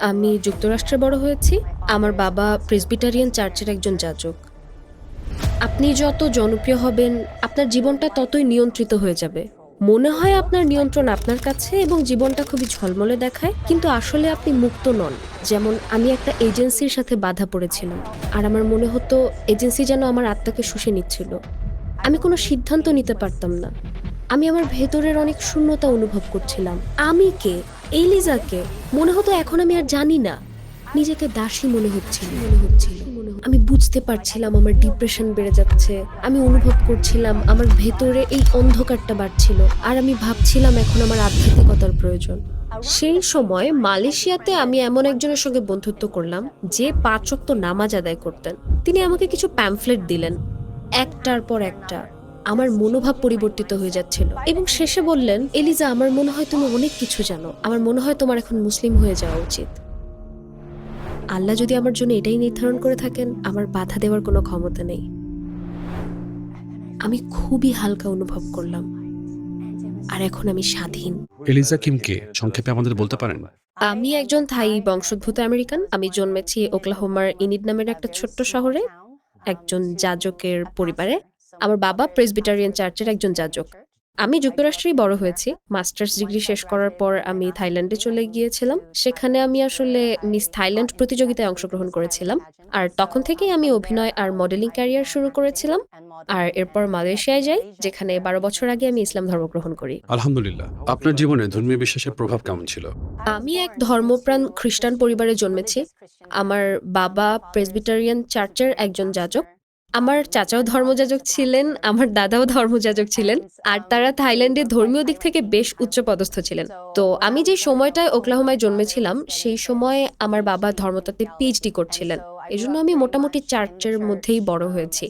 আমি যুক্তরাষ্ট্রে বড় হয়েছি। আমার বাবা প্রেসবিটারিয়ান চার্চের একজন যাজক। আপনি যত জনপ্রিয় হবেন, আপনার জীবনটা ততই নিয়ন্ত্রিত হয়ে যাবে। মনে হয় আপনার নিয়ন্ত্রণ আপনার কাছে এবং জীবনটা খুবই ঝলমলে দেখায়, কিন্তু আসলে আপনি মুক্ত নন। যেমন আমি একটা এজেন্সির সাথে বাধা পড়েছিলাম, আর আমার মনে হতো এজেন্সি যেন আমার আত্মাকে শুষে নিচ্ছিল। আমি কোনো সিদ্ধান্ত নিতে পারতাম না। আমি আমার ভেতরের অনেক শূন্যতা অনুভব করছিলাম। আমি কে? এলিজাকে মনে হতো এখন আমি আর জানি না। নিজেকে দাসী মনে হচ্ছিল। মনে হচ্ছিল আমি বুঝতে পারছিলাম আমার ডিপ্রেশন বেড়ে যাচ্ছে। আমি অনুভব করছিলাম আমার ভেতরে এই অন্ধকারটা বাড়ছিল। আর আমি ভাবছিলাম এখন আমার আধ্যাত্মিকতার প্রয়োজন। সেই সময় মালয়েশিয়াতে আমি এমন একজনের সঙ্গে বন্ধুত্ব করলাম, যে পাঁচ নামাজ আদায় করতেন। তিনি আমাকে কিছু প্যামফ্লেট দিলেন, একটার পর একটা। আমার মনোভাব পরিবর্তিত হয়ে যাচ্ছিল। এবং শেষে বললেন এলিজা আমার মনে হয় তুমি অনেক কিছু জানো। আমার মনে হয় তোমার এখন মুসলিম হয়ে যাওয়া উচিত। আল্লাহ যদি আমার জন্য এটাই নির্ধারণ করে থাকেন আমার বাধা দেওয়ার কোনো ক্ষমতা নেই। আমি খুবই হালকা অনুভব করলাম। আর এখন আমি স্বাধীন। এলিজা কিমকে সংক্ষেপে আমাদের বলতে পারেন? আমি একজন থাই বংশোদ্ভূত আমেরিকান। আমি জন্মেছি ওকলাহোমার ইনিড নামের একটা ছোট্ট শহরে একজন যাজকের পরিবারে। আমার বাবা প্রেসবিটারিয়ান চার্চের একজন যাজক। আমি যুক্তরাষ্ট্রেই বড় হয়েছি। মাস্টার্স ডিগ্রি শেষ করার পর আমি থাইল্যান্ডে চলে গিয়েছিলাম। সেখানে আমি আসলে মিস থাইল্যান্ড প্রতিযোগিতায় অংশগ্রহণ করেছিলাম। আর তখন থেকেই আমি অভিনয় আর মডেলিং ক্যারিয়ার শুরু করেছিলাম। আর এরপর মালয়েশিয়ায় যাই যেখানে বারো বছর আগে আমি ইসলাম ধর্ম গ্রহণ করি। আলহামদুলিল্লাহ। আপনার জীবনে ধর্মীয় বিশ্বাসের প্রভাব কেমন ছিল? আমি এক ধর্মপ্রাণ খ্রিস্টান পরিবারে জন্মেছি। আমার বাবা প্রেসবিটারিয়ান চার্চের একজন যাজক। আমার চাচাও ধর্মযাজক ছিলেন, আমার দাদাও ধর্মযাজক ছিলেন, আর তারা থাইল্যান্ডে ধর্মীয় দিক থেকে বেশ উচ্চপদস্থ ছিলেন। তো আমি যে সময়টায় ওকলাহোমায় জন্মেছিলাম, সেই সময়ে আমার বাবা ধর্মতত্ত্বে পিএইচডি করছিলেন। এজন্য আমি মোটামুটি চার্চের মধ্যেই বড় হয়েছি।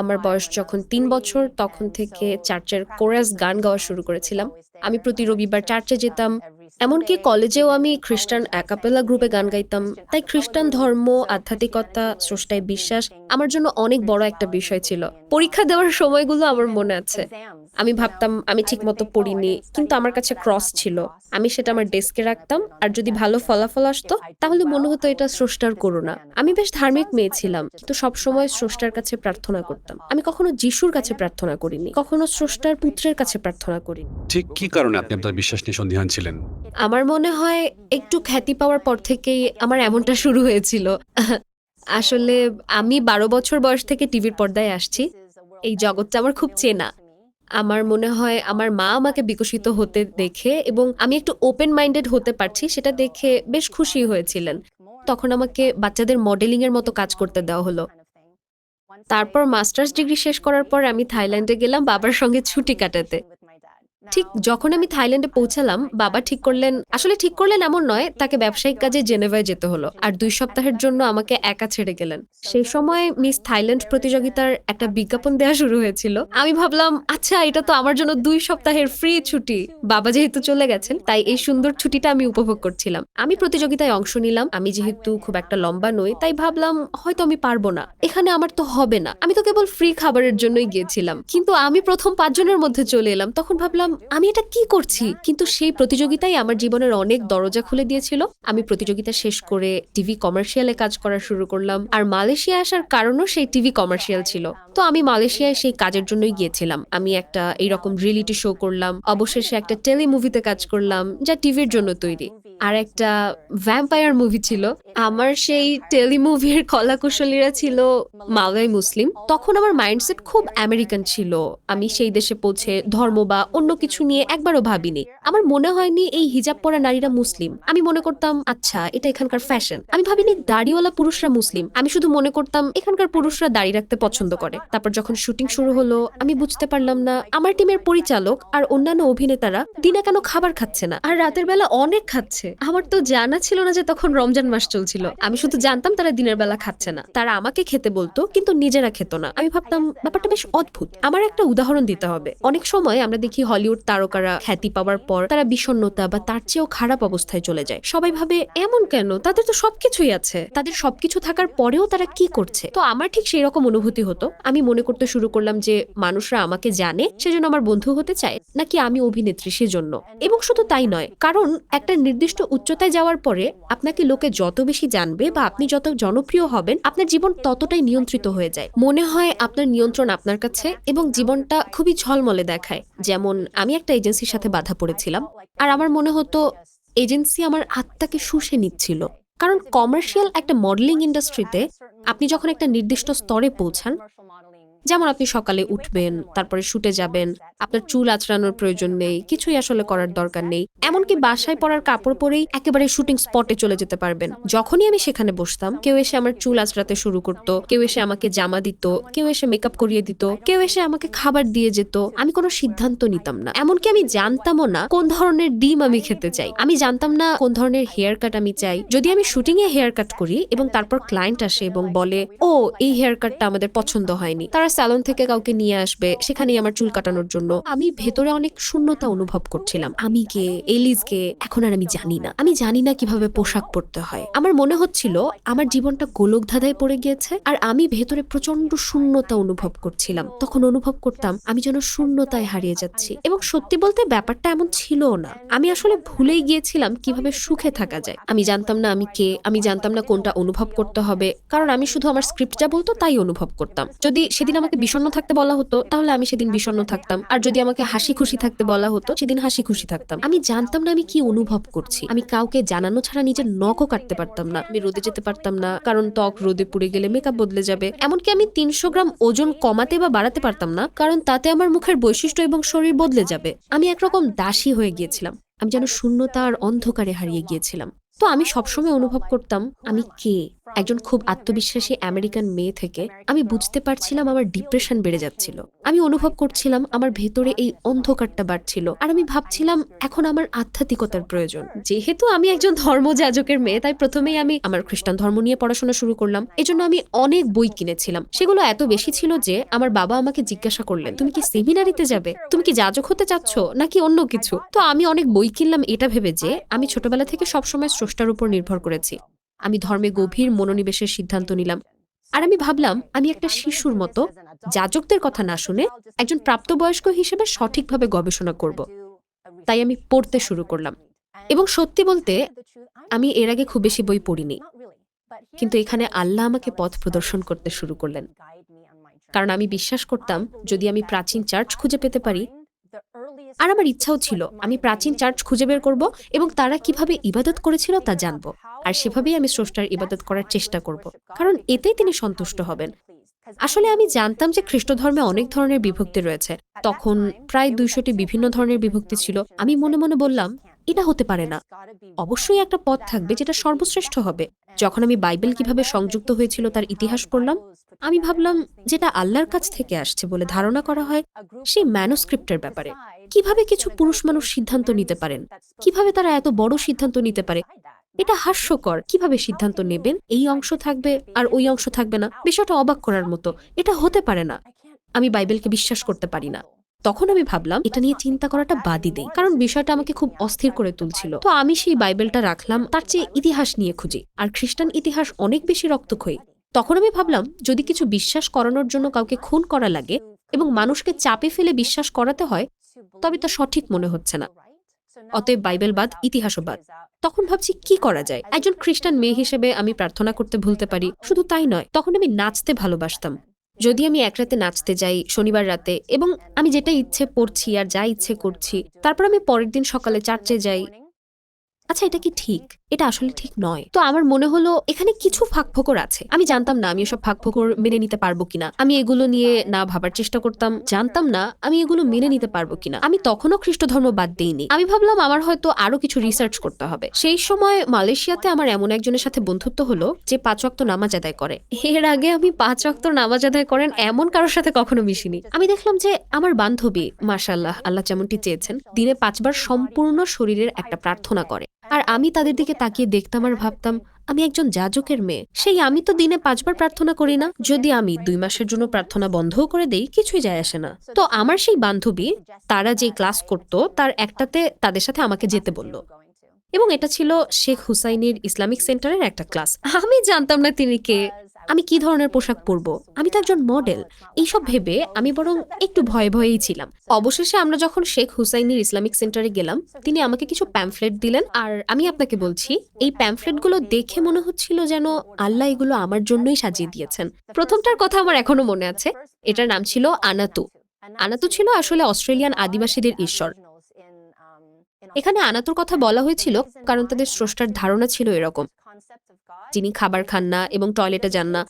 আমার বয়স যখন তিন বছর, তখন থেকে চার্চের কোরাস গান গাওয়া শুরু করেছিলাম। আমি প্রতি রবিবার চার্চে যেতাম। এমনকি কলেজেও আমি খ্রিস্টান একাপেলা গ্রুপে গান গাইতাম। তাই খ্রিস্টান ধর্ম, আধ্যাত্মিকতা, স্রষ্টায় বিশ্বাস আমার জন্য অনেক বড় একটা বিষয় ছিল। পরীক্ষা দেওয়ার সময়গুলো আমার মনে আছে। আমি ভাবতাম, আমি ঠিকমতো পড়িনি, কিন্তু আমার কাছে ক্রস ছিল। আমি সেটা আমার ডেস্কে রাখতাম, আর যদি ভালো ফলাফল আসতো, তাহলে মনে হতো এটা স্রষ্টার করোনা আমি বেশ ধার্মিক মেয়ে ছিলাম, কিন্তু সবসময় স্রষ্টার কাছে প্রার্থনা করতাম। আমি কখনো যিশুর কাছে প্রার্থনা করিনি, কখনো স্রষ্টার পুত্রের কাছে প্রার্থনা করিনি। ঠিক কি কারণে আপনি আপনার বিশ্বাস নিয়ে সন্দিহান ছিলেন? আমার মনে হয় একটু খ্যাতি পাওয়ার পর থেকেই আমার এমনটা শুরু হয়েছিল। আসলে আমি বারো বছর বয়স থেকে টিভির পর্দায় আসছি। এই জগৎটা আমার খুব চেনা। আমার মনে হয় আমার মা আমাকে বিকশিত হতে দেখে এবং আমি একটু ওপেন মাইন্ডেড হতে পারছি, সেটা দেখে বেশ খুশি হয়েছিলেন। তখন আমাকে বাচ্চাদের মডেলিং এর মতো কাজ করতে দেওয়া হলো। তারপর মাস্টার্স ডিগ্রি শেষ করার পর আমি থাইল্যান্ডে গেলাম বাবার সঙ্গে ছুটি কাটাতে। ঠিক যখন আমি থাইল্যান্ডে পৌঁছালাম বাবা ঠিক করলেন আসলে ঠিক করলেন এমন নয় তাকে ব্যবসায়িক কাজে জেনেভায় যেতে হলো। আর দুই সপ্তাহের জন্য আমাকে একা ছেড়ে গেলেন। সেই সময় মিস থাইল্যান্ড প্রতিযোগিতার একটা বিজ্ঞাপন দেওয়া শুরু হয়েছিল। আমি ভাবলাম আচ্ছা এটা তো আমার জন্য দুই সপ্তাহের ফ্রি ছুটি। বাবা যেহেতু চলে গেছেন তাই এই সুন্দর ছুটিটা আমি উপভোগ করছিলাম। আমি প্রতিযোগিতায় অংশ নিলাম। আমি যেহেতু খুব একটা লম্বা নই তাই ভাবলাম হয়তো আমি পারব না। এখানে আমার তো হবে না। আমি তো কেবল ফ্রি খাবারের জন্যই গিয়েছিলাম। কিন্তু আমি প্রথম পাঁচজনের মধ্যে চলে এলাম। তখন ভাবলাম আমি এটা কি করছি? কিন্তু সেই প্রতিযোগিতাই আমার জীবনের অনেক দরজা খুলে দিয়েছিল। আমি প্রতিযোগিতা শেষ করে টিভি কমার্শিয়ালে কাজ করা শুরু করলাম। আর মালয়েশিয়া আসার কারণও সেই টিভি কমার্শিয়াল ছিল। তো আমি মালয়েশিয়ায় সেই কাজের জন্যই গিয়েছিলাম। আমি একটা এইরকম রিয়েলিটি শো করলাম। অবশেষে একটা টেলি মুভিতে কাজ করলাম, যা টিভির জন্য তৈরি। আর একটা ভ্যাম্পায়ার মুভি ছিল। আমার সেই টেলি মুভির কলাকুশলীরা ছিল মালয় মুসলিম। তখন আমার মাইন্ডসেট খুব আমেরিকান ছিল। আমি সেই দেশে পৌঁছে ধর্ম বা অন্য কিছু নিয়ে একবারও ভাবিনি। আমার মনে হয়নি এই হিজাব পরা নারীরা মুসলিম। আমি মনে করতাম আচ্ছা এটা এখানকার ফ্যাশন আমি ভাবিনি দাড়িওয়ালা পুরুষরা মুসলিম। আমি শুধু মনে করতাম, এখানকার পুরুষরা দাড়ি রাখতে পছন্দ করে। তারপর যখন শুটিং শুরু হলো, আমি বুঝতে পারলাম না, আমার টিমের পরিচালক আর অন্যান্য অভিনেতারা দিনে কেন খাবার খাচ্ছে না? আর রাতের বেলা অনেক খাচ্ছে। আমার তো জানা ছিল না যে তখন রমজান মাস চলছিল। আমি শুধু জানতাম তারা দিনের বেলা খাচ্ছে না। তারা আমাকে খেতে বলতো, কিন্তু নিজেরা খেত না। আমি ভাবতাম, ব্যাপারটা বেশ অদ্ভুত। আমার একটা উদাহরণ দিতে হবে। অনেক সময় আমরা দেখি হলিউড বলিউড তারকারা খ্যাতি পাওয়ার পর তারা বিষণ্ণতা বা তার চেয়েও খারাপ অবস্থায় চলে যায়। সবাই ভাবে, এমন কেন? তাদের তো সবকিছুই আছে। তাদের সবকিছু থাকার পরেও তারা কি করছে? তো আমার ঠিক সেই রকম অনুভূতি হতো। আমি মনে করতে শুরু করলাম যে, মানুষরা আমাকে জানে সেজন্য আমার বন্ধু হতে চায়, নাকি আমি অভিনেত্রী সেজন্য। এবং শুধু তাই নয়, কারণ একটা নির্দিষ্ট উচ্চতায় যাওয়ার পরে আপনাকে লোকে যত বেশি জানবে বা আপনি যত জনপ্রিয় হবেন, আপনার জীবন ততটাই নিয়ন্ত্রিত হয়ে যায়। মনে হয় আপনার নিয়ন্ত্রণ আপনার কাছে এবং জীবনটা খুবই ঝলমলে দেখায়। যেমন আমি একটা এজেন্সির সাথে বাধা পড়েছিলাম, আর আমার মনে হতো এজেন্সি আমার আত্মাকে শুষে নিচ্ছিল। কারণ কমার্শিয়াল একটা মডেলিং ইন্ডাস্ট্রিতে আপনি যখন একটা নির্দিষ্ট স্তরে পৌঁছান, যেমন আপনি সকালে উঠবেন, তারপরে শুটে যাবেন, আপনার চুল আঁচড়ানোর প্রয়োজন নেই, কিছুই আসলে করার দরকার নেই এমনকি বাসায় পরার কাপড় পরেই একেবারে শুটিং স্পটে চলে যেতে পারবেন। যখনই আমি সেখানে বসতাম, কেউ এসে আমার চুল আঁচড়াতে শুরু করত, কেউ এসে আমাকে জামা দিত, কেউ এসে মেকআপ করিয়ে দিত, কেউ এসে আমাকে খাবার দিয়ে যেত। আমি কোনো সিদ্ধান্ত নিতাম না। এমনকি আমি জানতামও না কোন ধরনের ডিম আমি খেতে চাই। আমি জানতাম না কোন ধরনের হেয়ার কাট আমি চাই। যদি আমি শুটিং এ হেয়ার কাট করি এবং তারপর ক্লায়েন্ট আসে এবং বলে, ও, এই হেয়ার কাটটা আমাদের পছন্দ হয়নি। তারা স্যালন থেকে কাউকে নিয়ে আসবে, সেখানেই আমার চুল কাটানোর জন্য। আমি ভেতরে অনেক শূন্যতা অনুভব করছিলাম। আমি কে এলিজ কে এখন আর আমি জানি না। আমি জানি না কীভাবে পোশাক পরতে হয়। আমার মনে হচ্ছিল আমার জীবনটা গোলক ধাঁধায় পড়ে গিয়েছে আর আমি ভেতরে প্রচণ্ড শূন্যতা অনুভব করছিলাম। তখন অনুভব করতাম আমি যেন শূন্যতায় হারিয়ে যাচ্ছি এবং সত্যি বলতে ব্যাপারটা এমন ছিল না। আমি আসলে ভুলেই গিয়েছিলাম কীভাবে সুখে থাকা যায়। আমি জানতাম না আমি কে, আমি জানতাম না কোনটা অনুভব করতে হবে। কারণ আমি শুধু আমার স্ক্রিপ্ট যা বলতো তাই অনুভব করতাম। যদি সেদিন আমাকে বিষণ্ণ থাকতে বলা হতো, তাহলে আমি সেদিন বিষণ্ণ থাকতাম। আর যদি আমাকে হাসি খুশি থাকতে বলা হতো, সেদিন হাসি খুশি থাকতাম। আমি জানতাম না আমি কি অনুভব করছি। আমি কাউকে জানানো ছাড়া নিজের নখও কাটতে পারতাম না। আমি রোদে যেতে পারতাম না, কারণ ত্বক রোদে পুড়ে গেলে মেকআপ বদলে যাবে। এমনকি আমি তিনশো গ্রাম ওজন কমাতে বা বাড়াতে পারতাম না, কারণ তাতে আমার মুখের বৈশিষ্ট্য এবং শরীর বদলে যাবে। আমি একরকম দাসী হয়ে গিয়েছিলাম। আমি যেন শূন্যতা আর অন্ধকারে হারিয়ে গিয়েছিলাম। তো আমি সবসময় অনুভব করতাম, আমি কে? একজন খুব আত্মবিশ্বাসী আমেরিকান মেয়ে থেকে আমি বুঝতে পারছিলাম আমার ডিপ্রেশন বেড়ে যাচ্ছিল। আমি অনুভব করছিলাম আমার ভেতরে এই অন্ধকারটা বাড়ছিল আর আমি ভাবছিলাম এখন আমার আধ্যাত্মিকতার প্রয়োজন। যেহেতু আমি একজন ধর্মযাজকের মেয়ে, তাই প্রথমেই আমি আমার খ্রিস্টান ধর্ম নিয়ে পড়াশোনা শুরু করলাম। এজন্য আমি অনেক বই কিনেছিলাম। সেগুলো এত বেশি ছিল যে আমার বাবা আমাকে জিজ্ঞাসা করলেন, তুমি কি সেমিনারিতে যাবে? তুমি কি যাজক হতে চাচ্ছ নাকি অন্য কিছু? তো আমি অনেক বই কিনলাম এটা ভেবে যে আমি ছোটবেলা থেকে সবসময় স্রষ্টার উপর নির্ভর করেছি। আমি ধর্মে গভীর মনোনিবেশের সিদ্ধান্ত নিলাম। আর আমি ভাবলাম, আমি একটা শিশুর মতো, যাজকদের কথা না শুনে একজন প্রাপ্তবয়স্ক হিসেবে সঠিকভাবে গবেষণা করব। তাই আমি পড়তে শুরু করলাম। এবং সত্যি বলতে, আমি এর আগে খুব বেশি বই পড়িনি। কিন্তু এখানে আল্লাহ আমাকে পথ প্রদর্শন করতে শুরু করলেন। কারণ আমি বিশ্বাস করতাম, যদি আমি প্রাচীন চার্চ খুঁজে পেতে পারি আর আমার ইচ্ছাও ছিল, আমি প্রাচীন চার্চ খুঁজে বের করব এবং তারা কীভাবে ইবাদত করেছিল তা জানব। আর সেভাবেই আমি স্রষ্টার ইবাদত করার চেষ্টা করব, কারণ এতেই তিনি সন্তুষ্ট হবেন। আসলে আমি জানতাম যে খ্রিস্ট ধর্মে অনেক ধরনের বিভক্তি রয়েছে। তখন প্রায় দুইশোটি বিভিন্ন ধরনের বিভক্তি ছিল। আমি মনে মনে বললাম, এটা হতে পারে না। অবশ্যই একটা পথ থাকবে যেটা সর্বশ্রেষ্ঠ হবে। যখন আমি বাইবেল কীভাবে সংযুক্ত হয়েছিল তার ইতিহাস পড়লাম, আমি ভাবলাম, যেটা আল্লাহর কাছ থেকে আসছে বলে ধারণা করা হয়, সেই ম্যানুস্ক্রিপ্টের ব্যাপারে। কীভাবে কিছু পুরুষ মানুষ সিদ্ধান্ত নিতে পারেন? কীভাবে তারা এত বড় সিদ্ধান্ত নিতে পারে? এটা হাস্যকর। কীভাবে সিদ্ধান্ত নেবেন? এই অংশ থাকবে আর ওই অংশ থাকবে না। বিষয়টা অবাক করার মতো। এটা হতে পারে না। আমি বাইবেলকে বিশ্বাস করতে পারি না। তখন আমি ভাবলাম, এটা নিয়ে চিন্তা করাটা বাদই দেই। কারণ বিষয়টা আমাকে খুব অস্থির করে তুলছিল। তো আমি সেই বাইবেলটা রাখলাম, তার চেয়ে ইতিহাস নিয়ে খুঁজি। আর খ্রিস্টান ইতিহাস অনেক বেশি রক্তক্ষয়ী। তখন আমি ভাবলাম, যদি কিছু বিশ্বাস করানোর জন্য কাউকে খুন করা লাগে এবং মানুষকে চাপে ফেলে বিশ্বাস করাতে হয় তবে তা সঠিক মনে হচ্ছে না। অতএব বাইবেল বাদ ইতিহাসও বাদ তখন ভাবছি, কি করা যায়? একজন খ্রিস্টান মেয়ে হিসেবে আমি প্রার্থনা করতে ভুলতে পারি। শুধু তাই নয়, তখন আমি নাচতে ভালোবাসতাম। যদি আমি এক রাতে নাচতে যাই শনিবার রাতে এবং আমি যেটা ইচ্ছে পড়ছি আর যা ইচ্ছে করছি, তারপর আমি পরের দিন সকালে চার্চে যাই আচ্ছা এটা কি ঠিক? এটা আসলে ঠিক নয়। তো আমার মনে হলো, এখানে কিছু ফাঁকফোকর আছে। আমি জানতাম না আমি এসব ফাঁকফোকর মেনে নিতে পারব কিনা। আমি এগুলো নিয়ে না ভাবার চেষ্টা করতাম। জানতাম না আমি এগুলো মেনে নিতে পারব কিনা। আমি তখনও খ্রিস্ট ধর্ম বাদ দিইনি। আমি ভাবলাম, আমার হয়তো আরও কিছু রিসার্চ করতে হবে। সেই সময় মালয়েশিয়াতে আমার এমন একজনের সাথে বন্ধুত্ব হলো, যে পাঁচ ওয়াক্ত নামাজ আদায় করে। এর আগে আমি পাঁচ ওয়াক্ত নামাজ আদায় করেন এমন কারোর সাথে কখনো মিশিনি। আমি দেখলাম যে আমার বান্ধবী মাশাল্লাহ আল্লাহ যেমনটি চেয়েছেন, দিনে পাঁচবার সম্পূর্ণ শরীরের একটা প্রার্থনা করে। আর আমি তাদের দিকে তাকিয়ে দেখতাম আর ভাবতাম, আমি একজন যাজকের মেয়ে। সেই আমি তো দিনে পাঁচবার প্রার্থনা করি না। যদি আমি দুই মাসের জন্য প্রার্থনা বন্ধও করে দেই, কিছুই যায় আসে না। তো আমার সেই বান্ধবী, তারা যে ক্লাস করত, তার একটাতে তাদের সাথে আমাকে যেতে বলল। এবং এটা ছিল শেখ হুসাইনের ইসলামিক সেন্টারের একটা ক্লাস। আমি জানতাম না তিনি কে। আমি কি ধরনের পোশাক পরব? আমি তো একজন মডেল এইসব ভেবে আমি বরং একটু ভয়ে ভয়েই ছিলাম। অবশেষে আমরা যখন শেখ হুসাইনের ইসলামিক সেন্টারে গেলাম, তিনি আমাকে কিছু প্যাম্ফলেট দিলেন আর আমি আপনাকে বলছি, এই প্যাম্ফলেটগুলো দেখে মনে হচ্ছিল যেন আল্লাহ এগুলো আমার জন্যই সাজিয়ে দিয়েছেন। প্রথমটার কথা আমার এখনও মনে আছে। এটার নাম ছিল আনাতু। আনাতু ছিল আসলে অস্ট্রেলিয়ান আদিবাসীদের ঈশ্বর। এখানে আনাতুর কথা বলা হয়েছিল কারণ তাদের স্রষ্টার ধারণা ছিল এরকম। যিনি খাবার খান না এবং টয়লেটে যান না।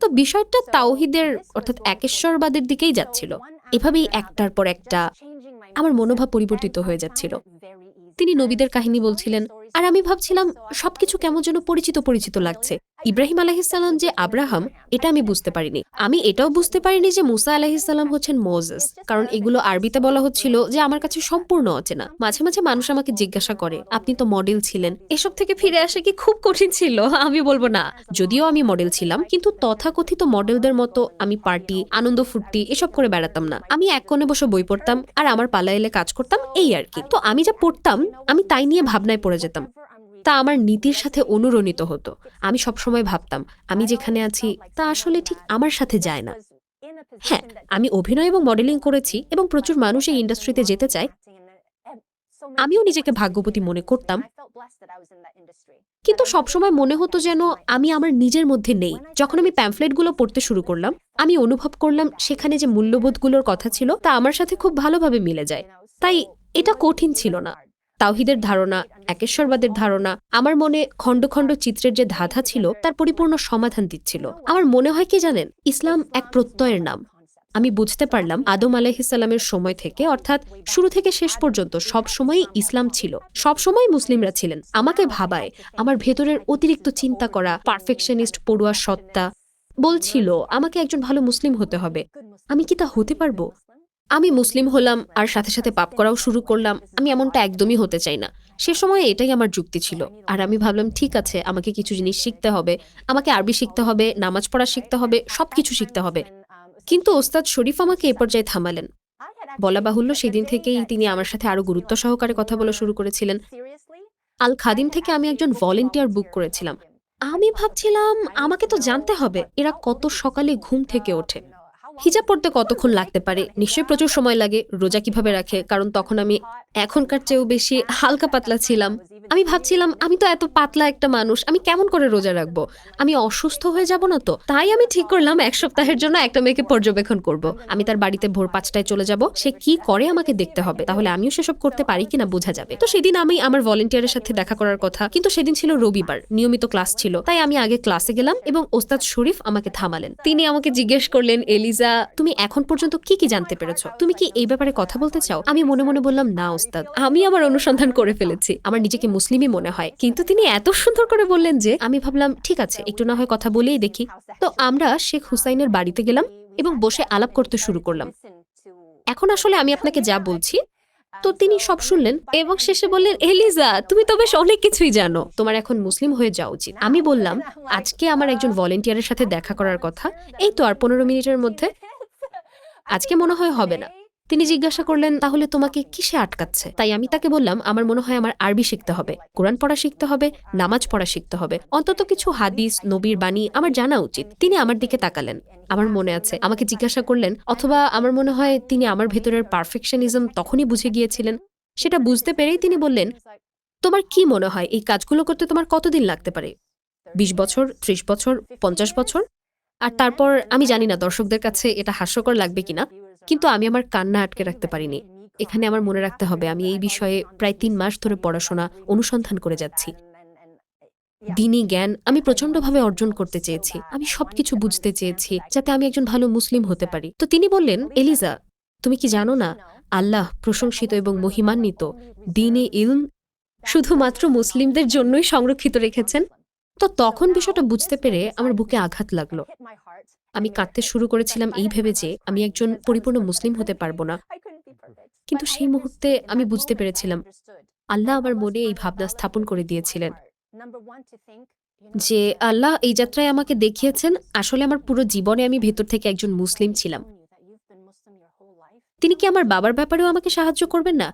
তো বিষয়টা তাওহিদের অর্থাৎ একেশ্বরবাদের দিকেই যাচ্ছিল। এভাবেই একটার পর একটা আমার মনোভাব পরিবর্তিত হয়ে যাচ্ছিল। তিনি নবীদের কাহিনী বলছিলেন আর আমি ভাবছিলাম, সবকিছু কেমন যেন পরিচিত পরিচিত লাগছে। ইব্রাহিম আলাহিসাল্লাম যে আব্রাহাম, এটা আমি বুঝতে পারিনি। আমি এটাও বুঝতে পারিনি যে মুসা আলাহিসাল্লাম হচ্ছেন মোজেস, কারণ এগুলো আরবিতে বলা হচ্ছিল যে আমার কাছে সম্পূর্ণ অচেনা। মাঝে মাঝে মানুষ আমাকে জিজ্ঞাসা করে, আপনি তো মডেল ছিলেন? এসব থেকে ফিরে আসা কি খুব কঠিন ছিল? আমি বলব না। যদিও আমি মডেল ছিলাম, কিন্তু তথাকথিত মডেলদের মতো আমি পার্টি আনন্দ ফুর্তি, এসব করে বেড়াতাম না। আমি এক কোণে বসে বই পড়তাম, আর আমার পালা এলে কাজ করতাম, এই আর কি। তো আমি যা পড়তাম, আমি তাই নিয়ে ভাবনায় পড়ে যেতাম। তা আমার নীতির সাথে অনুরণিত হতো। আমি সবসময় ভাবতাম, আমি যেখানে আছি, তা আসলে ঠিক আমার সাথে যায় না। হ্যাঁ আমি অভিনয় এবং মডেলিং করেছি এবং প্রচুর মানুষ এই ইন্ডাস্ট্রিতে যেতে চায়। আমিও নিজেকে ভাগ্যবতী মনে করতাম। কিন্তু সবসময় মনে হতো যেন আমি আমার নিজের মধ্যে নেই। যখন আমি প্যাম্ফলেটগুলো পড়তে শুরু করলাম, আমি অনুভব করলাম সেখানে যে মূল্যবোধগুলোর কথা ছিল, তা আমার সাথে খুব ভালোভাবে মিলে যায়। তাই এটা কঠিন ছিল না। তাওহিদের ধারণা, একেশ্বরবাদের ধারণা, আমার মনে খণ্ড খণ্ড চিত্রের যে ধাঁধা ছিল, তার পরিপূর্ণ সমাধান দিচ্ছিল। আমার মনে হয় কি জানেন? ইসলাম এক প্রত্যয়ের নাম। আমি বুঝতে পারলাম আদম আলাহিসাল্লামের সময় থেকে, অর্থাৎ শুরু থেকে শেষ পর্যন্ত সব সময়ই ইসলাম ছিল। সব সময় মুসলিমরা ছিলেন। আমাকে ভাবায়, আমার ভেতরের অতিরিক্ত চিন্তা করা পারফেকশনিস্ট পড়ুয়া সত্তা বলছিল, আমাকে একজন ভালো মুসলিম হতে হবে। আমি কি তা হতে পারব? আমি মুসলিম হলাম আর সাথে সাথে পাপ করাও শুরু করলাম, আমি এমনটা একদমই হতে চাই না। সে সময় এটাই আমার যুক্তি ছিল। আর আমি ভাবলাম, ঠিক আছে, আমাকে কিছু জিনিস শিখতে হবে। আমাকে আরবি শিখতে হবে, নামাজ পড়া শিখতে হবে, সবকিছু শিখতে হবে। কিন্তু ওস্তাদ শরীফ আমাকে এ পর্যায়ে থামালেন। বলা বাহুল্য, সেদিন থেকেই তিনি আমার সাথে আরও গুরুত্ব সহকারে কথা বলা শুরু করেছিলেন। আল খাদিম থেকে আমি একজন ভলেন্টিয়ার বুক করেছিলাম। আমি ভাবছিলাম, আমাকে তো জানতে হবে, এরা কত সকালে ঘুম থেকে ওঠে। হিজাব পড়তে কতক্ষণ লাগতে পারে? নিশ্চয়ই প্রচুর সময় লাগে। রোজা কীভাবে রাখে? কারণ তখন আমি এখনকার চেয়েও বেশি হালকা পাতলা ছিলাম। আমি ভাবছিলাম, আমি তো এত পাতলা একটা মানুষ, আমি কেমন করে রোজা রাখব? আমি অসুস্থ হয়ে যাব না তো? তাই আমি ঠিক করলাম, এক সপ্তাহের জন্য একটা মেয়েকে পর্যবেক্ষণ করব। আমি তার বাড়িতে ভোর পাঁচটায় চলে যাব। সে কি করে আমাকে দেখতে হবে? তাহলে আমিও সেসব করতে পারি কিনা বোঝা যাবে। তো সেদিন আমি আমার ভলেন্টিয়ারের সাথে দেখা করার কথা, কিন্তু সেদিন ছিল রবিবার। নিয়মিত ক্লাস ছিল। তাই আমি আগে ক্লাসে গেলাম এবং ওস্তাদ শরীফ আমাকে থামালেন। তিনি আমাকে জিজ্ঞেস করলেন, এলিজা তুমি এখন পর্যন্ত কি কি জানতে পেরেছ? তুমি কি এই ব্যাপারে কথা বলতে চাও? আমি মনে মনে বললাম, না, ওস্তাদ। আমি আমার অনুসন্ধান করে ফেলেছি। আমার নিজেকে মুসলিমই মনে হয়। কিন্তু তিনি এত সুন্দর করে বললেন যে, আমি ভাবলাম, ঠিক আছে, একটু না হয় কথা বলেই দেখি। তো আমরা শেখ হুসাইনের বাড়িতে গেলাম এবং বসে আলাপ করতে শুরু করলাম। এখন আসলে আমি আপনাকে যা বলছি তো তিনি সব শুনলেন এবং শেষে বললেন, এলিজা, তুমি তো বেশ অনেক কিছুই জানো। তোমার এখন মুসলিম হয়ে যাওয়া উচিত। আমি বললাম, আজকে আমার একজন ভলেন্টিয়ারের সাথে দেখা করার কথা? এই তো আর পনেরো মিনিটের মধ্যে? আজকে মনে হয় হবে না। তিনি জিজ্ঞাসা করলেন, তাহলে তোমাকে কিসে আটকাচ্ছে? তাই আমি তাকে বললাম, আমার মনে হয় আমার আরবি শিখতে হবে। কোরআন পড়া শিখতে হবে, নামাজ পড়া শিখতে হবে। অন্তত কিছু হাদিস, নবীর বাণী আমার জানা উচিত। তিনি আমার দিকে তাকালেন। আমার মনে আছে, আমাকে জিজ্ঞাসা করলেন, অথবা আমার মনে হয় তিনি আমার ভেতরের পারফেকশনিজম তখনই বুঝে গিয়েছিলেন। সেটা বুঝতে পেরেই তিনি বললেন, তোমার কি মনে হয়, এই কাজগুলো করতে তোমার কতদিন লাগতে পারে? বিশ বছর, ত্রিশ বছর, পঞ্চাশ বছর? আর তারপর, আমি জানি না দর্শকদের কাছে এটা হাস্যকর লাগবে কিনা। কিন্তু আমি আমার কান্না আটকে রাখতে পারিনি। এখানে আমার মনে রাখতে হবে, আমি এই বিষয়ে প্রায় তিন মাস ধরে পড়াশোনা, অনুসন্ধান করে যাচ্ছি। দিনী জ্ঞান আমি প্রচন্ডভাবে অর্জন করতে চেয়েছি। আমি সবকিছু বুঝতে চেয়েছি যাতে আমি একজন ভালো মুসলিম হতে পারি। তো তিনি বললেন, এলিজা, তুমি কি জানো না, আল্লাহ প্রশংসিত এবং মহিমান্বিত, দিনে ইলম শুধুমাত্র মুসলিমদের জন্যই সংরক্ষিত রেখেছেন? তো তখন বিষয়টা বুঝতে পেরে আমার বুকে আঘাত লাগল। আমি কাঁদতে শুরু করেছিলাম এই ভেবে যে আমি একজন পরিপূর্ণ মুসলিম হতে পারব না। কিন্তু সেই মুহূর্তে আমি বুঝতে পেরেছিলাম, আল্লাহ আমার মনে এই ভাবনা স্থাপন করে দিয়েছিলেন যে আল্লাহ এই যাত্রায় আমাকে দেখিয়েছেন, আসলে আমার পুরো জীবনে আমি ভেতর থেকে একজন মুসলিম ছিলাম। তিনি কি আমার বাবার ব্যাপারেও আমাকে সাহায্য করবেন না?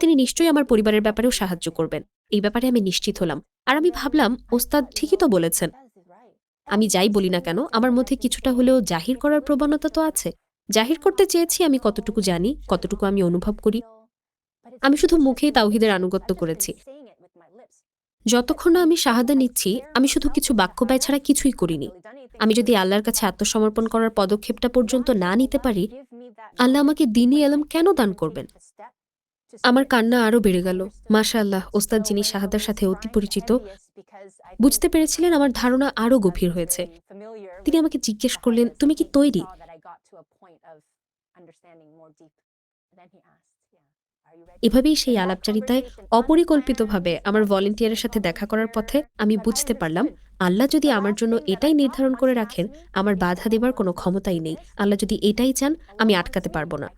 তিনি নিশ্চয়ই আমার পরিবারের ব্যাপারেও সাহায্য করবেন। এই ব্যাপারে আমি নিশ্চিত হলাম। আর আমি ভাবলাম, ওস্তাদ ঠিকই তো বলেছেন আমি যাই বলি না কেন, আমার মধ্যে কিছুটা হলেও জাহির করার প্রবণতা তো আছে। জাহির করতে চেয়েছি, আমি কতটুকু জানি, কতটুকু আমি অনুভব করি। আমি শুধু মুখেই তাওহিদের আনুগত্য করেছি। যতক্ষণ না আমি শাহাদা নিচ্ছি, আমি শুধু কিছু বাক্য ব্যয় ছাড়া কিছুই করিনি। আমি যদি আল্লাহর কাছে আত্মসমর্পণ করার পদক্ষেপটা পর্যন্ত না নিতে পারি, আল্লাহ আমাকে দিনই এলম কেন দান করবেন? আমার কান্না আরও বেড়ে গেল। মাশা আল্লাহ ওস্তাদ যিনি শাহাদার সাথে অতি পরিচিত বুঝতে পেরেছিলেন আমার ধারণা আরও গভীর হয়েছে। তিনি আমাকে জিজ্ঞেস করলেন তুমি কি তৈরি? এভাবেই সেই আলাপচারিতায় অপরিকল্পিতভাবে আমার ভলেন্টিয়ারের সাথে দেখা করার পথে আমি বুঝতে পারলাম আল্লাহ যদি আমার জন্য এটাই নির্ধারণ করে রাখেন আমার বাধা দেবার কোনো ক্ষমতাই নেই। আল্লাহ যদি এটাই চান আমি আটকাতে পারব না।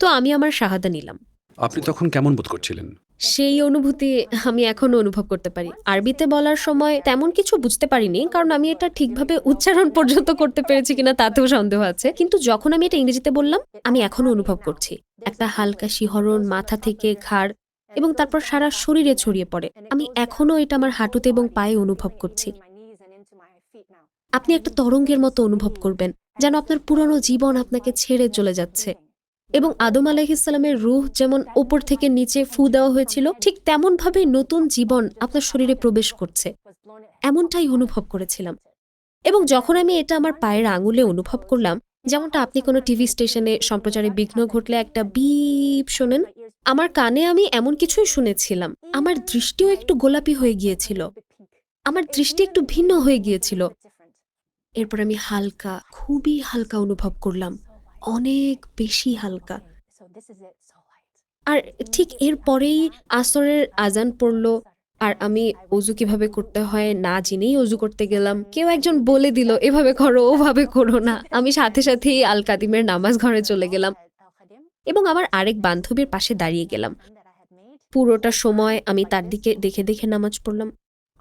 তো আমি আমার শাহাদা নিলাম। আপনি তখন কেমন বোধ করছিলেন? সেই অনুভূতি আমি এখনও অনুভব করতে পারি। আরবিতে বলার সময় তেমন কিছু বুঝতে পারিনি, কারণ আমি এটা ঠিকভাবে উচ্চারণ পর্যন্ত করতে পেরেছি কিনা তাতেও সন্দেহ আছে। কিন্তু যখন আমি এটা ইংরেজিতে বললাম, আমি এখনও অনুভব করছি। একটা হালকা শিহরণ মাথা থেকে ঘাড় এবং তারপর সারা শরীরে ছড়িয়ে পড়ে। আমি এখনও এটা আমার হাঁটুতে এবং পায়ে অনুভব করছি। আপনি একটা তরঙ্গের মতো অনুভব করবেন, যেন আপনার পুরনো জীবন আপনাকে ছেড়ে চলে যাচ্ছে। এবং আদম আলাহিসাল্লামের রুহ যেমন ওপর থেকে নিচে ফু দেওয়া হয়েছিল, ঠিক তেমন ভাবে নতুন জীবন আপনার শরীরে প্রবেশ করছে। এমনটাই অনুভব করেছিলাম। এবং যখন আমি এটা আমার পায়ের আঙুলে অনুভব করলাম, যেমনটা আপনি কোনো টিভি স্টেশনে সম্প্রচারে বিঘ্ন ঘটলে একটা বিপ শোনেন, আমার কানে আমি এমন কিছুই শুনেছিলাম। আমার দৃষ্টিও একটু গোলাপি হয়ে গিয়েছিল। আমার দৃষ্টি একটু ভিন্ন হয়ে গিয়েছিল। এরপর আমি হালকা, খুবই হালকা অনুভব করলাম। অনেক বেশি হালকা। আর ঠিক এর পরেই আসরের আজান পড়ল। আর আমি অজু কীভাবে করতে হয় না জেনেই অজু করতে গেলাম। কেউ একজন বলে দিল এভাবে করো ওভাবে করো না। আমি সাথে সাথেই আল কাদিমের নামাজ ঘরে চলে গেলাম। এবং আমার আরেক বান্ধবীর পাশে দাঁড়িয়ে গেলাম। পুরোটা সময় আমি তার দিকে দেখে দেখে নামাজ পড়লাম।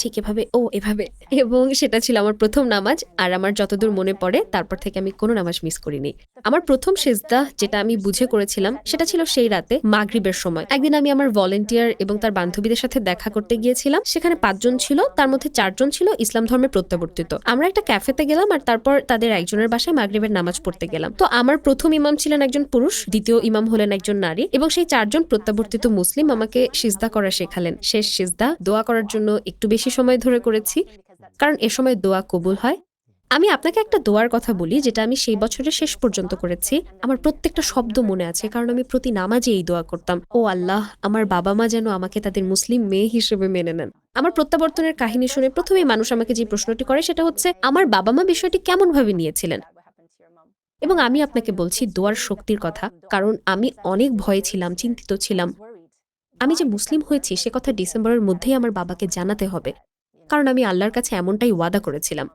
ঠিক এভাবে, ও এভাবে। এবং সেটা ছিল আমার প্রথম নামাজ, আর আমার যতদূর মনে পড়ে, তারপর থেকে আমি কোনো নামাজ মিস করিনি। আমার প্রথম সেজদা যেটা আমি বুঝে করেছিলাম, সেটা ছিল সেই রাতে মাগরিবের সময়। একদিন আমি আমার ভলেন্টিয়ার এবং তার বান্ধবীদের সাথে দেখা করতে গিয়েছিলাম। সেখানে পাঁচজন ছিল, তার মধ্যে চারজন ছিল ইসলাম ধর্মে প্রত্যাবর্তিত। আমরা একটা ক্যাফেতে গেলাম, আর তারপর তাদের একজনের বাসায় মাগরিবের নামাজ পড়তে গেলাম। তো আমার প্রথম ইমাম ছিলেন একজন পুরুষ, দ্বিতীয় ইমাম হলেন একজন নারী, এবং সেই চারজন প্রত্যাবর্তিত মুসলিম আমাকে সিজদা করা শেখালেন। শেষ সিজদা, দোয়া করার জন্য একটু বেশি সময় ধরে করেছি, কারণ এ সময় দোয়া কবুল হয়। আমি আপনাকে একটা দোয়ার কথা বলি, যেটা আমি সেই বছরের শেষ পর্যন্ত করেছি। আমার প্রত্যেকটা শব্দ মনে আছে, কারণ আমি প্রতি নামাজে এই দোয়া করতাম। ও আল্লাহ, আমার বাবা মা যেন আমাকে তাদের মুসলিম মেয়ে হিসেবে মেনে নেন। আমার প্রত্যাবর্তনের কাহিনী শুনে প্রথমেই মানুষ আমাকে যে প্রশ্নটি করে, সেটা হচ্ছে, আমার বাবা মা বিষয়টি কেমন ভাবে নিয়েছিলেন? এবং আমি আপনাকে বলছি, দোয়ার শক্তির কথা, কারণ আমি অনেক ভয়ে ছিলাম, চিন্তিত ছিলাম। আমি যে মুসলিম হয়েছি, সে কথা ডিসেম্বরের মধ্যেই আমার বাবাকে জানাতে হবে। কারণ আমি আল্লাহর কাছে এমনটাই ওয়াদা করেছিলাম।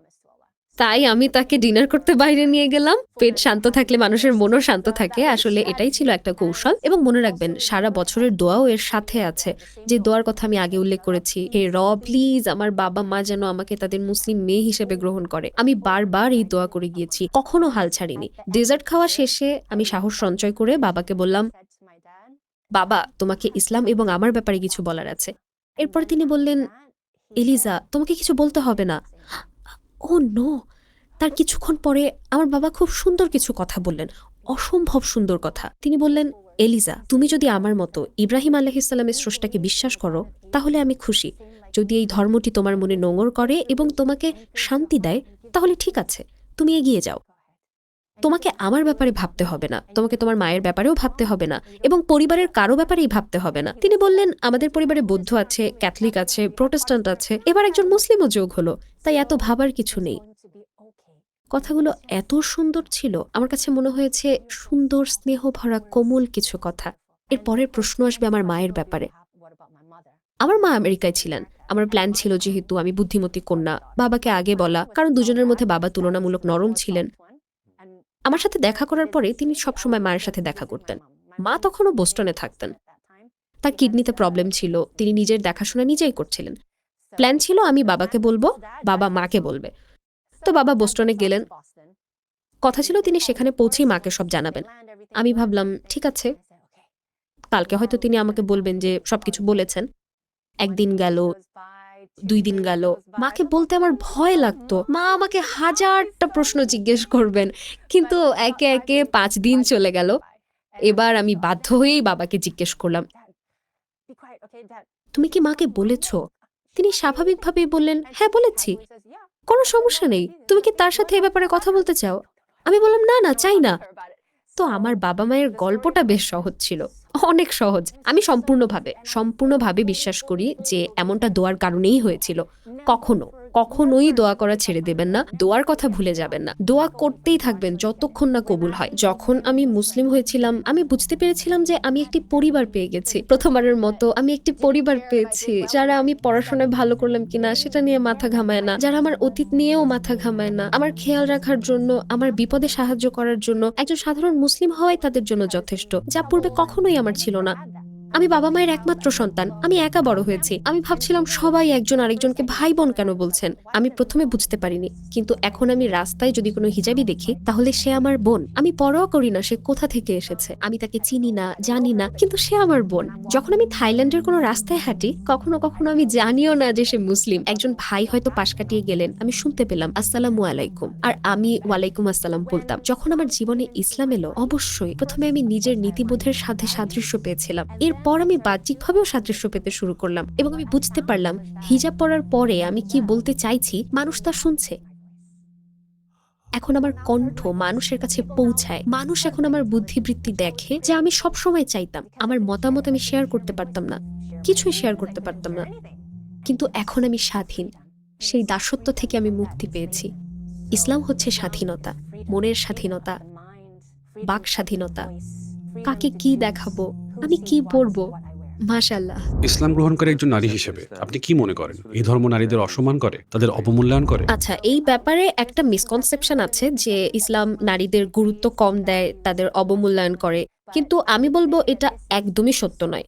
তাই আমি তাকে ডিনার করতে বাইরে নিয়ে গেলাম। পেট শান্ত থাকলে মানুষের মনও শান্ত থাকে। আসলে এটাই ছিল একটা কৌশল। এবং মনে রাখবেন, সারা বছরের দোয়াও এর সাথে আছে। যে দোয়ার কথা আমি আগে উল্লেখ করেছি, হে র প্লিজ আমার বাবা মা যেন আমাকে তাদের মুসলিম মেয়ে হিসেবে গ্রহণ করে। আমি বারবার এই দোয়া করে গিয়েছি, কখনো হাল ছাড়িনি। ডেজার্ট খাওয়া শেষে আমি সাহস সঞ্চয় করে বাবাকে বললাম বাবা, তোমাকে ইসলাম এবং আমার ব্যাপারে কিছু বলার আছে। এরপর তিনি বললেন, এলিজা, তোমাকে কিছু বলতে হবে না। Oh, no. তার কিছুক্ষণ পরে আমার বাবা খুব সুন্দর কিছু কথা বললেন, অসম্ভব সুন্দর কথা। তিনি বললেন, এলিজা, তুমি যদি আমার মতো ইব্রাহিম আলহিসাল্লামের স্রষ্টাকে বিশ্বাস করো, তাহলে আমি খুশি। যদি এই ধর্মটি তোমার মনে নোংর করে এবং তোমাকে শান্তি দেয়, তাহলে ঠিক আছে, তুমি এগিয়ে যাও। তোমাকে আমার ব্যাপারে ভাবতে হবে না। তোমাকে তোমার মায়ের ব্যাপারেও ভাবতে হবে না এবং পরিবারের কারও ব্যাপারেই ভাবতে হবে না। তিনি বললেন, আমাদের পরিবারে বৌদ্ধ আছে, ক্যাথলিক আছে, প্রোটেস্ট্যান্ট আছে। এবার একজন মুসলিমও যোগ হলো, তাই এত ভাবার কিছু নেই। কথাগুলো এত সুন্দর ছিল, আমার কাছে মনে হয়েছে সুন্দর, স্নেহ ভরা, কোমল কিছু কথা। এর পরের প্রশ্ন আসবে আমার মায়ের ব্যাপারে। আমার মা আমেরিকায় ছিলেন। আমার প্ল্যান ছিল, যেহেতু আমি বুদ্ধিমতী কন্যা, বাবাকে আগে বলা। কারণ দুজনের মধ্যে বাবা তুলনামূলক নরম ছিলেন। আমার সাথে দেখা করার পরে তিনি সবসময় মায়ের সাথে দেখা করতেন। মা তখনও বোস্টনে থাকতেন। তার কিডনিতে প্রবলেম ছিল, তিনি নিজের দেখাশোনা নিজেই করছিলেন। প্ল্যান ছিল, আমি বাবাকে বলব, বাবা মাকে বলবে। তো বাবা বোস্টনে গেলেন। কথা ছিল, তিনি সেখানে পৌঁছেই মাকে সব জানাবেন। আমি ভাবলাম, ঠিক আছে। কালকে হয়তো তিনি আমাকে বলবেন যে, সবকিছু বলেছেন। একদিন গেল দুই দিন গেল। মাকে বলতে আমার ভয় লাগতো। মা আমাকে হাজারটা প্রশ্ন জিজ্ঞেস করবেন, কিন্তু একে একে পাঁচ দিন চলে গেল। এবার আমি বাধ্য হয়েই বাবাকে জিজ্ঞেস করলাম, তুমি কি মাকে বলেছ? তিনি স্বাভাবিকভাবেই বললেন হ্যাঁ বলেছি। কোনো সমস্যা নেই। তুমি কি তার সাথে এ ব্যাপারে কথা বলতে চাও? আমি বললাম, না না, চাই না। তো আমার বাবা মায়ের গল্পটা বেশ সহজ ছিল। অনেক সহজ। আমি সম্পূর্ণভাবে সম্পূর্ণভাবে বিশ্বাস করি যে এমনটা দোয়ার কারণেই হয়েছিল। কখনো। কখনোই দোয়া করা ছেড়ে দেবেন না, দোয়ার কথা ভুলে যাবেন না। দোয়া করতেই থাকবেন যতক্ষণ না কবুল হয়। যখন আমি মুসলিম হয়েছিলাম, আমি বুঝতে পেরেছিলাম যে আমি একটি পরিবার পেয়ে গেছি। প্রথমবারের মতো আমি একটি পরিবার পেয়েছি। যারা আমি পড়াশোনায় ভালো করলাম কিনা, সেটা নিয়ে মাথা ঘামায় না। যারা আমার অতীত নিয়েও মাথা ঘামায় না। আমার খেয়াল রাখার জন্য, আমার বিপদে সাহায্য করার জন্য একজন সাধারণ মুসলিম হওয়াই তাদের জন্য যথেষ্ট। যা পূর্বে কখনোই আমার ছিল না। আমি বাবা মায়ের একমাত্র সন্তান। আমি একা বড় হয়েছি। আমি ভাবছিলাম সবাই একজন আরেকজনকে ভাই বোন কেন বলছেন? আমি প্রথমে বুঝতে পারিনি। কিন্তু এখন আমি রাস্তায় যদি কোনো হিজাবি দেখি, তাহলে সে আমার বোন। আমি পরোয়া করি না, সে কোথা থেকে এসেছে? আমি তাকে চিনি না, জানি না, কিন্তু সে আমার বোন। যখন আমি থাইল্যান্ডের কোনো রাস্তায় হাঁটি, কখনো কখনো আমি জানিও না যে সে মুসলিম। একজন ভাই হয়তো পাশ কাটিয়ে গেলেন। আমি শুনতে পেলাম, আসসালামু আলাইকুম। আর আমি, ওয়ালাইকুম আসসালাম, বলতাম। যখন আমার জীবনে ইসলাম এলো, অবশ্যই প্রথমে আমি নিজের নীতিবোধের সাথে সাদৃশ্য পেয়েছিলাম। এরপর আমি বাহ্যিকভাবেও সাদৃশ্য পেতে শুরু করলাম এবং আমি বুঝতে পারলাম, হিজাব পরার পরে আমি কি বলতে চাইছি, মানুষ তা শুনছে। এখন আমার কণ্ঠ মানুষের কাছে পৌঁছায়। মানুষ এখন আমার বুদ্ধিবৃত্তি দেখে যে আমি সব সময় চাইতাম। আমার মতামত আমি শেয়ার করতে পারতাম না। কিছুই শেয়ার করতে পারতাম না। কিন্তু এখন আমি স্বাধীন। সেই দাসত্ব থেকে আমি মুক্তি পেয়েছি। ইসলাম হচ্ছে স্বাধীনতা, মনের স্বাধীনতা, বাক স্বাধীনতা। কাকে কি দেখাবো? আমি কি পড়ব? মাশাল্লাহ ইসলাম গ্রহণ করে একজন নারী হিসেবে আপনি কি মনে করেন? এই ধর্ম নারীদের অসম্মান করে তাদের অবমূল্যায়ন করে? আচ্ছা এই ব্যাপারে একটা মিসকনসেপশন আছে যে ইসলাম নারীদের গুরুত্ব কম দেয় তাদের অবমূল্যায়ন করে। কিন্তু আমি বলব এটা একদমই সত্য নয়।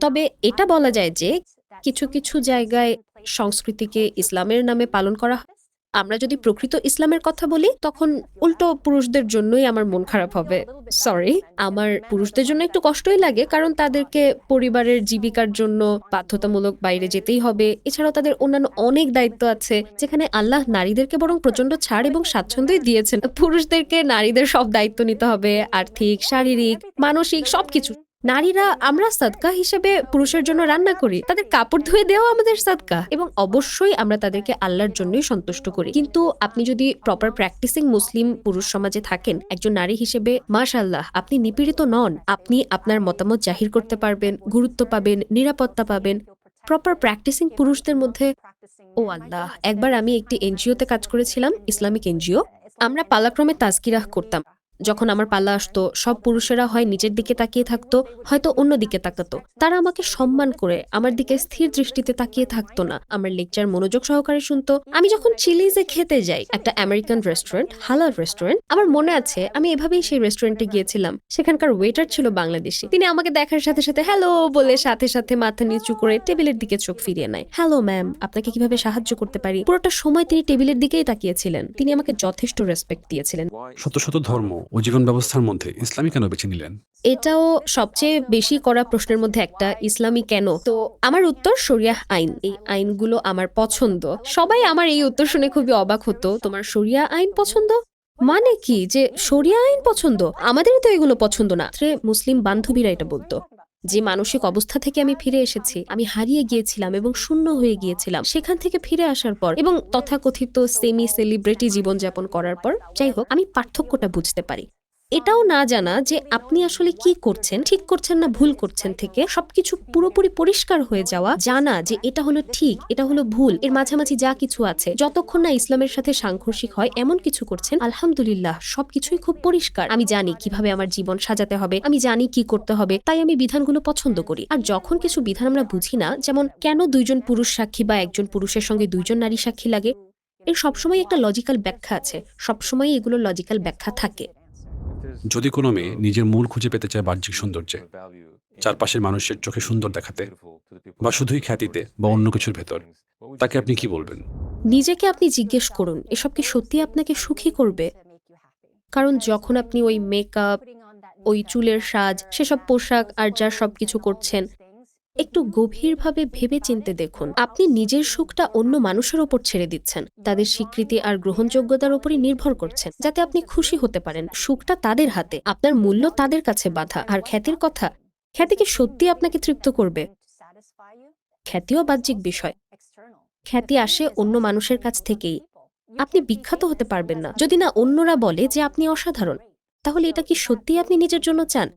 তবে এটা বলা যায় যে কিছু কিছু জায়গায় সংস্কৃতিকে ইসলামের নামে পালন করা হয়। আমরা যদি প্রকৃত ইসলামের কথা বলি, তখন উল্টো পুরুষদের জন্যই আমার মন খারাপ হবে। সরি আমার পুরুষদের জন্য একটু কষ্টই লাগে, কারণ তাদেরকে পরিবারের জীবিকার জন্য বাধ্যতামূলক বাইরে যেতেই হবে। এছাড়াও তাদের অন্যান্য অনেক দায়িত্ব আছে, যেখানে আল্লাহ নারীদেরকে বরং প্রচণ্ড ছাড় এবং স্বাচ্ছন্দ্যই দিয়েছেন। পুরুষদেরকে নারীদের সব দায়িত্ব নিতে হবে, আর্থিক, শারীরিক, মানসিক সবকিছু। নারীরা আমরা সাদকা হিসেবে পুরুষের জন্য রান্না করি। তাদের কাপড় ধুয়ে দেওয়া আমাদের সাদকা। এবং অবশ্যই আমরা তাদেরকে আল্লাহর জন্যই সন্তুষ্ট করি। কিন্তু আপনি যদি প্রপার প্র্যাকটিসিং মুসলিম পুরুষ সমাজে থাকেন, একজন নারী হিসেবে মাশাল্লাহ আপনি নিপীড়িত নন। আপনি আপনার মতামত জাহির করতে পারবেন, গুরুত্ব পাবেন, নিরাপত্তা পাবেন। প্রপার প্র্যাকটিসিং পুরুষদের মধ্যে, ও আল্লাহ, একবার আমি একটি এনজিওতে কাজ করেছিলাম, ইসলামিক এনজিও। আমরা পালাক্রমে তাজকিরাহ করতাম। যখন আমার পাল্লা আসতো, সব পুরুষেরা হয় নিজের দিকে তাকিয়ে থাকতো, হয়তো অন্য দিকে তাকাতো। তারা আমাকে সম্মান করে, আমার দিকে স্থির দৃষ্টিতে তাকিয়ে থাকতো না। আমার লেকচার মনোযোগ সহকারে শুনতো। আমি যখন চিলিজে খেতে যাই, একটা আমেরিকান রেস্টুরেন্ট, হালাল রেস্টুরেন্ট, আমার মনে আছে আমি এভাবেই সেই রেস্টুরেন্টে গিয়েছিলাম। সেখানকার ওয়েটার ছিল বাংলাদেশি। তিনি আমাকে দেখার সাথে সাথে, হ্যালো বলে সাথে সাথে মাথা নিচু করে টেবিলের দিকে চোখ ফিরিয়ে নেয়। হ্যালো, ম্যাম, আপনাকে কীভাবে সাহায্য করতে পারি? পুরোটা সময় তিনি টেবিলের দিকেই তাকিয়েছিলেন। তিনি আমাকে যথেষ্ট রেসপেক্ট দিয়েছিলেন। শত শত ধর্ম ও জীবন ব্যবস্থার মধ্যে ইসলামী কেন বেছে নিলেন? এটাও সবচেয়ে বেশি করা প্রশ্নের মধ্যে একটা, ইসলামী কেন? তো আমার উত্তর শরিয়াহ আইন। এই আইনগুলো আমার পছন্দ। সবাই আমার এই উত্তর শুনে খুবই অবাক হতো। তোমার শরিয়া আইন পছন্দ? মানে কি? যে শরিয়া আইন পছন্দ? আমাদের তো এগুলো পছন্দ না। মুসলিম বান্ধবীরা এটা বলতো। যে মানসিক অবস্থা থেকে আমি ফিরে এসেছি, আমি হারিয়ে গিয়েছিলাম এবং শূন্য হয়ে গিয়েছিলাম। সেখান থেকে ফিরে আসার পর এবং তথাকথিত সেমি সেলিব্রিটি জীবনযাপন করার পর, যাই হোক, আমি পার্থক্যটা বুঝতে পারি। এটাও না জানা যে আপনি আসলে কি করছেন, ঠিক করছেন না ভুল করছেন থেকে সবকিছু পুরোপুরি পরিষ্কার হয়ে যাওয়া, জানা যে এটা হলো ঠিক, এটা হলো ভুল, এর মাঝামাঝি যা কিছু আছে, যতক্ষণ না ইসলামের সাথে সাংঘর্ষিক হয়, এমন কিছু করছেন, আলহামদুলিল্লাহ সবকিছুই খুব পরিষ্কার। আমি জানি কীভাবে আমার জীবন সাজাতে হবে, আমি জানি কি করতে হবে, তাই আমি বিধানগুলো পছন্দ করি। আর যখন কিছু বিধান আমরা বুঝি না, যেমন কেন দুইজন পুরুষ সাক্ষী বা একজন পুরুষের সঙ্গে দুইজন নারী সাক্ষী লাগে, এর সবসময় একটা লজিক্যাল ব্যাখ্যা আছে সবসময় এগুলো লজিক্যাল ব্যাখ্যা থাকে। যদি কোনো মেয়ে নিজের মূল খুঁজে পেতে চায় বাহ্যিক সৌন্দর্যে, চারপাশের মানুষের চোখে সুন্দর দেখাতে বা শুধুই খ্যাতিতে বা অন্য কিছুর ভেতর, তাকে আপনি কি বলবেন? নিজেকে আপনি জিজ্ঞেস করুন, এসব কি সত্যি আপনাকে সুখী করবে? কারণ যখন আপনি ওই মেকআপ ওই চুলের সাজ, সেসব পোশাক আর যা সবকিছু করছেন একটু গভীরভাবে ভেবে চিনতে দেখুন। আপনি নিজের সুখটা অন্য মানুষের ওপর ছেড়ে দিচ্ছেন। তাদের স্বীকৃতি আর গ্রহণযোগ্যতার উপরই নির্ভর করছেন, যাতে আপনি খুশি হতে পারেন। সুখটা তাদের হাতে, আপনার মূল্য তাদের কাছে বাধা। আর খ্যাতির কথা খ্যাতি কি সত্যি আপনাকে তৃপ্ত করবে। খ্যাতিও বাহ্যিক বিষয়। খ্যাতি আসে অন্য মানুষের কাছ থেকেই। আপনি বিখ্যাত হতে পারবেন না। যদি না অন্যরা বলে যে আপনি অসাধারণ, তাহলে এটা কি সত্যি আপনি নিজের জন্য চান?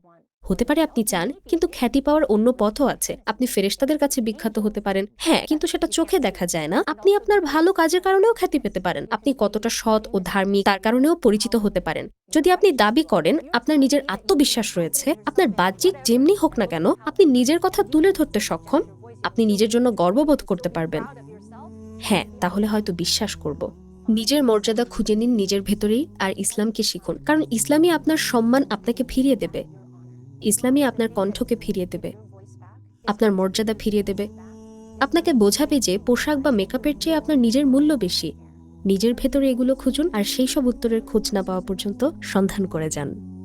হতে পারে আপনি চান, কিন্তু খ্যাতি পাওয়ার অন্য পথও আছে। আপনি ফেরেশতাদের কাছে বিখ্যাত হতে পারেন। হ্যাঁ কিন্তু সেটা চোখে দেখা যায় না। আপনি আপনার ভালো কাজের কারণেও খ্যাতি পেতে পারেন। আপনি কতটা সৎ ও ধার্মিক তার কারণেও পরিচিত হতে পারেন। যদি আপনি দাবি করেন, আপনার নিজের আত্মবিশ্বাস রয়েছে, আপনার বাহ্যিক যেমনি হোক না কেন, আপনি নিজের কথা তুলে ধরতে সক্ষম, আপনি নিজের জন্য গর্ববোধ করতে পারবেন। হ্যাঁ তাহলে হয়তো বিশ্বাস করব। নিজের মর্যাদা খুঁজে নিন নিজের ভেতরেই আর ইসলামকে শিখুন। কারণ ইসলামই আপনার সম্মান আপনাকে ফিরিয়ে দেবে। ইসলামই আপনার কণ্ঠকে ফিরিয়ে দেবে, আপনার মর্যাদা ফিরিয়ে দেবে। আপনাকে বোঝাবে যে পোশাক বা মেকআপের চেয়ে আপনার নিজের মূল্য বেশি। নিজের ভেতরে এগুলো খুঁজুন আর সেই সব উত্তরের খোঁজ না পাওয়া পর্যন্ত সন্ধান করে যান।